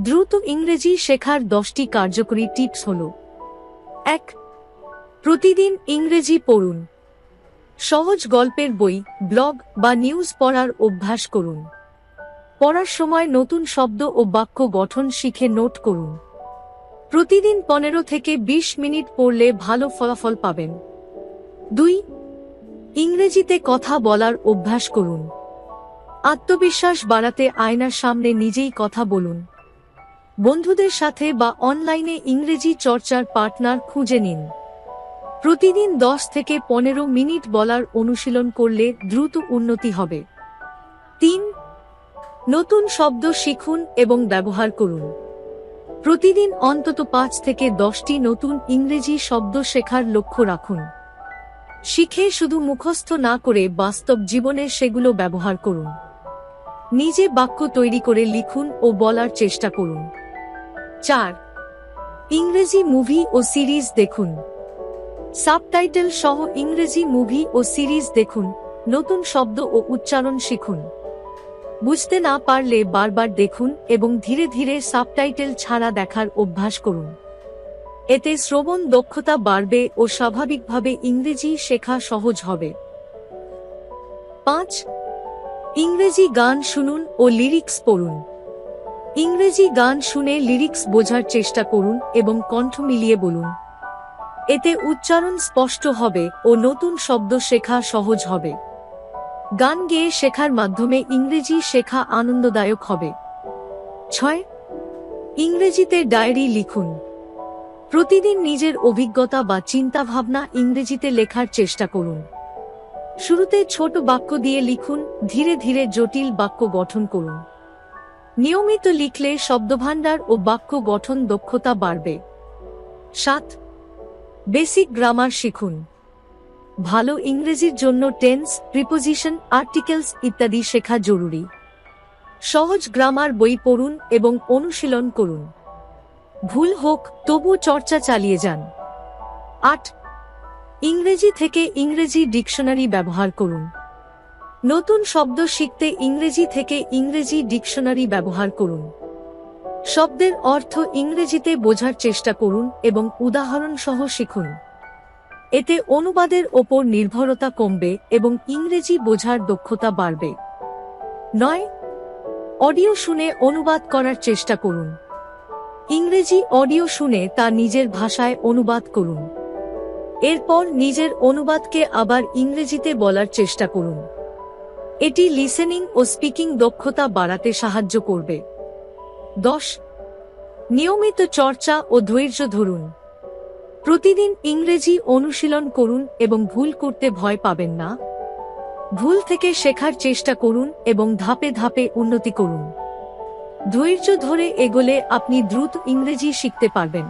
দ্রুত ইংরেজি শেখার দশটি কার্যকরী টিপস হল, এক, প্রতিদিন ইংরেজি পড়ুন। সহজ গল্পের বই, ব্লগ বা নিউজ পড়ার অভ্যাস করুন। পড়ার সময় নতুন শব্দ ও বাক্য গঠন শিখে নোট করুন। প্রতিদিন পনেরো থেকে ২০ মিনিট পড়লে ভালো ফলাফল পাবেন। দুই, ইংরেজিতে কথা বলার অভ্যাস করুন। আত্মবিশ্বাস বাড়াতে আয়নার সামনে নিজেই কথা বলুন। বন্ধুদের সাথে বা অনলাইনে ইংরেজি চর্চার পার্টনার খুঁজে নিন। প্রতিদিন দশ থেকে পনেরো মিনিট বলার অনুশীলন করলে দ্রুত উন্নতি হবে। তিন, নতুন শব্দ শিখুন এবং ব্যবহার করুন। প্রতিদিন অন্তত পাঁচ থেকে দশটি নতুন ইংরেজি শব্দ শেখার লক্ষ্য রাখুন। শিখে শুধু মুখস্থ না করে বাস্তব জীবনে সেগুলো ব্যবহার করুন। নিজে বাক্য তৈরি করে লিখুন ও বলার চেষ্টা করুন। চার। ইংরেজি মুভি ও সিরিজ দেখুন। সাবটাইটেল সহ ইংরেজি মুভি ও সিরিজ দেখুন, নতুন শব্দ ও উচ্চারণ শিখুন। বুঝতে না পারলে বারবার দেখুন এবং ধীরে ধীরে সাবটাইটেল ছাড়া দেখার অভ্যাস করুন। এতে শ্রবণ দক্ষতা বাড়বে ও স্বাভাবিকভাবে ইংরেজি শেখা সহজ হবে। পাঁচ। ইংরেজি গান শুনুন ও লিরিক্স পড়ুন। ইংরেজি গান শুনে লিরিক্স বোঝার চেষ্টা করুন এবং কণ্ঠ মিলিয়ে বলুন। এতে উচ্চারণ স্পষ্ট হবে ও নতুন শব্দ শেখা সহজ হবে। গান গেয়ে শেখার মাধ্যমে ইংরেজি শেখা আনন্দদায়ক হবে। ছয়, ইংরেজিতে ডায়েরি লিখুন। প্রতিদিন নিজের অভিজ্ঞতা বা চিন্তাভাবনা ইংরেজিতে লেখার চেষ্টা করুন। শুরুতে ছোট বাক্য দিয়ে লিখুন, ধীরে ধীরে জটিল বাক্য গঠন করুন। নিয়মিত লিখলে শব্দভাণ্ডার ও বাক্য গঠন দক্ষতা বাড়বে। সাত, বেসিক গ্রামার শিখুন। ভালো ইংরেজির জন্য টেন্স, প্রিপোজিশন, আর্টিকেলস ইত্যাদি শেখা জরুরি। সহজ গ্রামার বই পড়ুন এবং অনুশীলন করুন। ভুল হোক তবু চর্চা চালিয়ে যান। আট, ইংরেজি থেকে ইংরেজি ডিকশনারি ব্যবহার করুন। নতুন শব্দ শিখতে ইংরেজি থেকে ইংরেজি ডিকশনারি ব্যবহার করুন। শব্দের অর্থ ইংরেজিতে বোঝার চেষ্টা করুন এবং উদাহরণ সহ শিখুন। এতে অনুবাদের ওপর নির্ভরতা কমবে এবং ইংরেজি বোঝার দক্ষতা বাড়বে। নয়, অডিও শুনে অনুবাদ করার চেষ্টা করুন। ইংরেজি অডিও শুনে তা নিজের ভাষায় অনুবাদ করুন। এরপর নিজের অনুবাদকে আবার ইংরেজিতে বলার চেষ্টা করুন। এটি লিসেনিং ও স্পিকিং দক্ষতা বাড়াতে সাহায্য করবে। দশ, নিয়মিত চর্চা ও ধৈর্য ধরুন। প্রতিদিন ইংরেজি অনুশীলন করুন এবং ভুল করতে ভয় পাবেন না। ভুল থেকে শেখার চেষ্টা করুন এবং ধাপে ধাপে উন্নতি করুন। ধৈর্য ধরে এগোলে আপনি দ্রুত ইংরেজি শিখতে পারবেন।